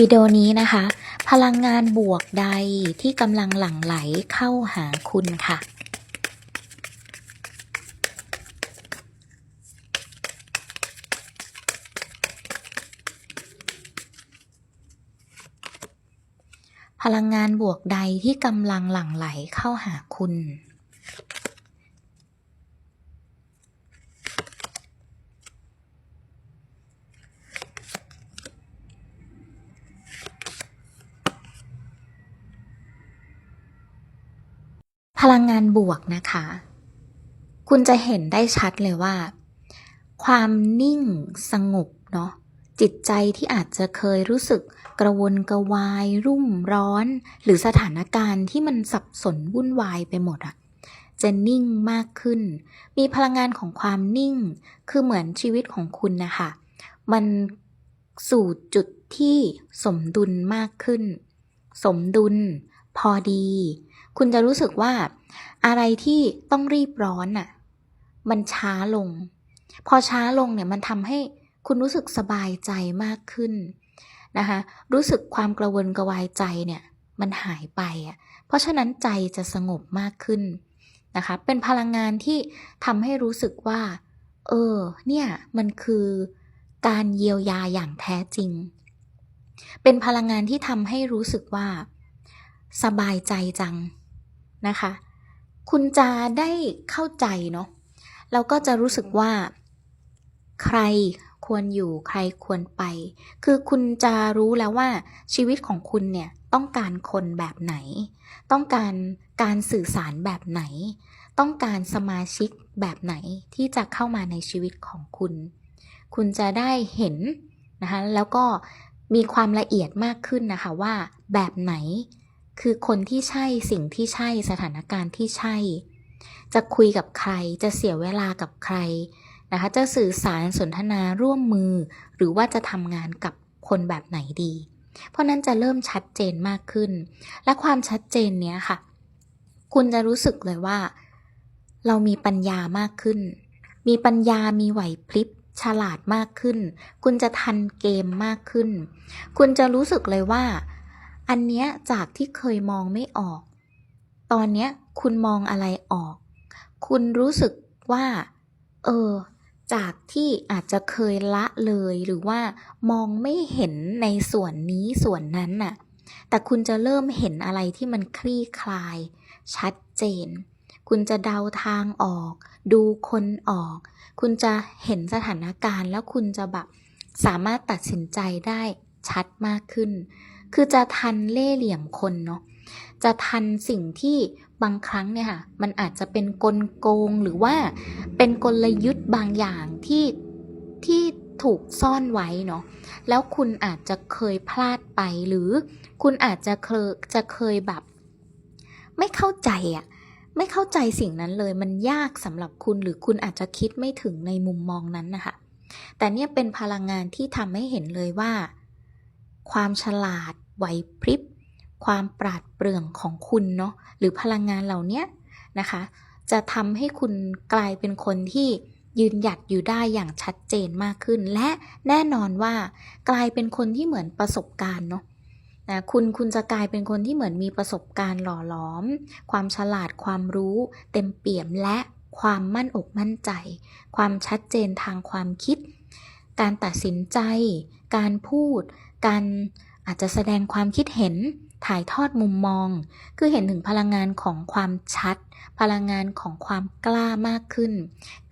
วิดีโอนี้นะคะ พลังงานบวกใดที่กำลังหลั่งไหลเข้าหาคุณค่ะ พลังงานบวกใดที่กำลังหลั่งไหลเข้าหาคุณ ลังงานบวกนะคะ คุณจะเห็นได้ชัดเลยว่า ความนิ่งสงบเนาะจิตใจที่อาจจะเคยรู้สึกกระวนกระวาย รุ่มร้อน หรือสถานการณ์ที่มันสับสนวุ่นวายไปหมดอะจะนิ่งมากขึ้น มีพลังงานของความนิ่ง คือเหมือนชีวิตของคุณนะคะ มันสู่จุดที่สมดุลมากขึ้น สมดุล พอดี คุณจะรู้สึกว่าอะไรที่ต้องรีบร้อนน่ะ มันช้าลง พอช้าลงเนี่ยมันทำให้คุณรู้สึกสบายใจมากขึ้นนะคะ รู้สึกความกระวนกระวายใจเนี่ยมันหายไปอะ เพราะฉะนั้นใจจะสงบมากขึ้นนะคะ เป็นพลังงานที่ทำให้รู้สึกว่า เออ เนี่ย มันคือการเยียวยาอย่างแท้จริง เป็นพลังงานที่ทำให้รู้สึกว่า สบายใจจัง นะคะ คุณจะได้เข้าใจเนาะแล้วก็จะรู้สึกว่า ใครควรอยู่ใครควรไป คือคุณจะรู้แล้วว่าชีวิตของคุณเนี่ยต้องการคนแบบไหน ต้องการการสื่อสารแบบไหน ต้องการสมาชิกแบบไหนที่จะเข้ามาในชีวิตของคุณ คุณจะได้เห็นนะคะแล้วก็มีความละเอียดมากขึ้นนะคะว่าแบบไหน คือคนที่ใช่สิ่งที่ใช่สถานการณ์ที่ใช่ จะคุยกับใครจะเสียเวลากับใครนะคะจะสื่อสารสนทนาร่วมมือ หรือว่าจะทำงานกับคนแบบไหนดี เพราะนั้นจะเริ่มชัดเจนมากขึ้น และความชัดเจนเนี้ยค่ะ คุณจะรู้สึกเลยว่า เรามีปัญญามากขึ้น มีปัญญามีไหวพริบฉลาดมากขึ้น คุณจะทันเกมมากขึ้น คุณจะรู้สึกเลยว่า อันเนี้ยจากที่เคยมองไม่ออก ตอนเนี้ยคุณมองอะไรออก คุณรู้สึกว่า เออ จากที่อาจจะเคยละเลยหรือว่ามองไม่เห็นในส่วนนี้ส่วนนั้นน่ะ แต่คุณจะเริ่มเห็นอะไรที่มันคลี่คลาย ชัดเจน คุณจะเดาทางออก ดูคนออก คุณจะเห็นสถานการณ์แล้วคุณจะแบบสามารถตัดสินใจได้ชัดมากขึ้น คือจะทันเล่เหลี่ยมคนเนาะจะทันสิ่งที่บางครั้งเนี่ยค่ะมันอาจจะเป็นกลโกงหรือว่าเป็นกลยุทธ์บางอย่างที่ที่ถูกซ่อนไว้เนาะแล้วคุณอาจจะเคยพลาดไปหรือคุณอาจจะเคยจะเคยแบบ ไม่เข้าใจอะไม่เข้าใจสิ่งนั้นเลยมันยากสำหรับคุณหรือคุณอาจจะคิดไม่ถึงในมุมมองนั้นนะคะแต่เนี่ยเป็นพลังงานที่ทำให้เห็นเลยว่า ความฉลาดไหวพริบ ความปราดเปรื่องของคุณเนาะหรือพลังงานเหล่านี้นะคะ จะทำให้คุณกลายเป็นคนที่ยืนหยัดอยู่ได้อย่างชัดเจนมากขึ้น และแน่นอนว่ากลายเป็นคนที่เหมือนประสบการณ์เนาะนะคุณคุณจะกลายเป็นคนที่เหมือนมีประสบการณ์หล่อหลอม ความฉลาดความรู้ เต็มเปี่ยมและความมั่นอกมั่นใจ ความชัดเจนทางความคิด การตัดสินใจ การพูด การอาจจะแสดงความคิดเห็นถ่ายทอดมุมมอง คือเห็นถึงพลังงานของความชัด พลังงานของความกล้ามากขึ้น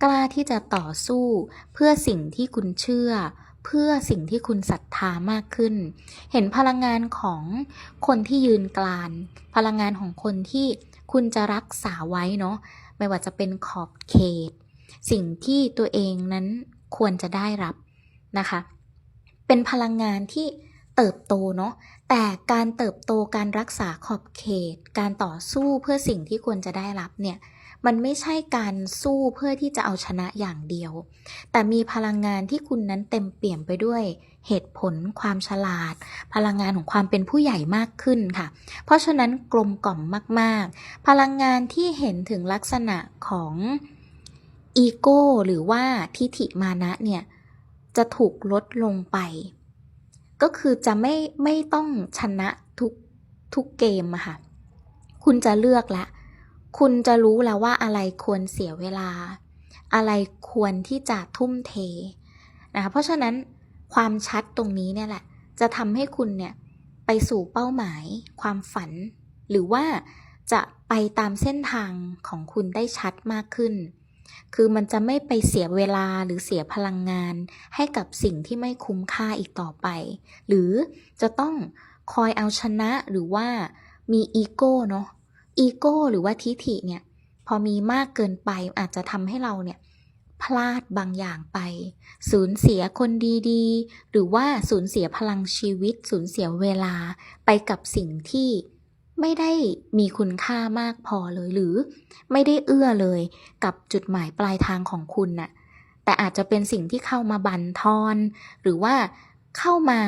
กล้าที่จะต่อสู้ เพื่อสิ่งที่คุณเชื่อ เพื่อสิ่งที่คุณศรัทธามากขึ้น เห็นพลังงานของคนที่ยืนกลาน พลังงานของคนที่คุณจะรักษาไว้เนาะ ไม่ว่าจะเป็นขอบเขต สิ่งที่ตัวเองนั้นควรจะได้รับนะคะ เป็นพลังงานที่เติบโตเนาะแต่การเติบโตการรักษาขอบเขต การต่อสู้เพื่อสิ่งที่ควรจะได้รับเนี่ยมันไม่ใช่การสู้เพื่อที่จะเอาชนะอย่างเดียว แต่มีพลังงานที่คุณนั้นเต็มเปี่ยมไปด้วยเหตุผล ความฉลาด พลังงานของความเป็นผู้ใหญ่มากขึ้นค่ะ เพราะฉะนั้นกลมกล่อมมากๆ พลังงานที่เห็นถึงลักษณะของอีโก้หรือว่าทิฐิมานะเนี่ย จะถูกลดลงไป ก็คือจะไม่ไม่ต้องชนะทุกทุกเกมอะค่ะ คุณจะเลือกละ คุณจะรู้แล้วว่าอะไรควรเสียเวลา อะไรควรที่จะทุ่มเทนะคะเพราะฉะนั้นความชัดตรงนี้เนี่ยแหละ จะทำให้คุณเนี่ยไปสู่เป้าหมาย ความฝัน หรือว่าจะไปตามเส้นทางของคุณได้ชัดมากขึ้น คือมันจะไม่ไปเสียเวลาหรือเสียพลังงาน ให้กับสิ่งที่ไม่คุ้มค่าอีกต่อไป หรือจะต้องคอยเอาชนะหรือว่ามีอีโก้เนาะอีโก้หรือว่าทิฐิเนี่ย พอมีมากเกินไปอาจจะทำให้เราเนี่ยพลาดบางอย่างไป สูญเสียคนดีๆ หรือว่าสูญเสียพลังชีวิต สูญเสียเวลาไปกับสิ่งที่ ไม่ได้มีคุณค่ามากพอเลยหรือ ไม่ได้เอื้อเลยกับจุดหมายปลายทางของคุณน่ะแต่อาจจะเป็นสิ่งที่เข้ามาบั่นทอน หรือว่าเข้ามา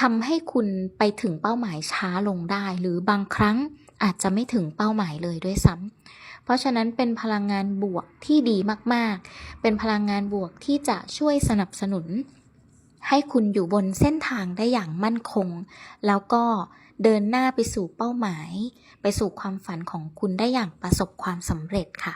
ทำให้คุณไปถึงเป้าหมายช้าลงได้ หรือบางครั้งอาจจะไม่ถึงเป้าหมายเลยด้วยซ้ำเพราะฉะนั้นเป็นพลังงานบวกที่ดีมากๆ เป็นพลังงานบวกที่จะช่วยสนับสนุน ให้คุณอยู่บนเส้นทางได้อย่างมั่นคง แล้วก็ เดินหน้าไปสู่เป้าหมาย ไปสู่ความฝันของคุณได้อย่างประสบความสำเร็จค่ะ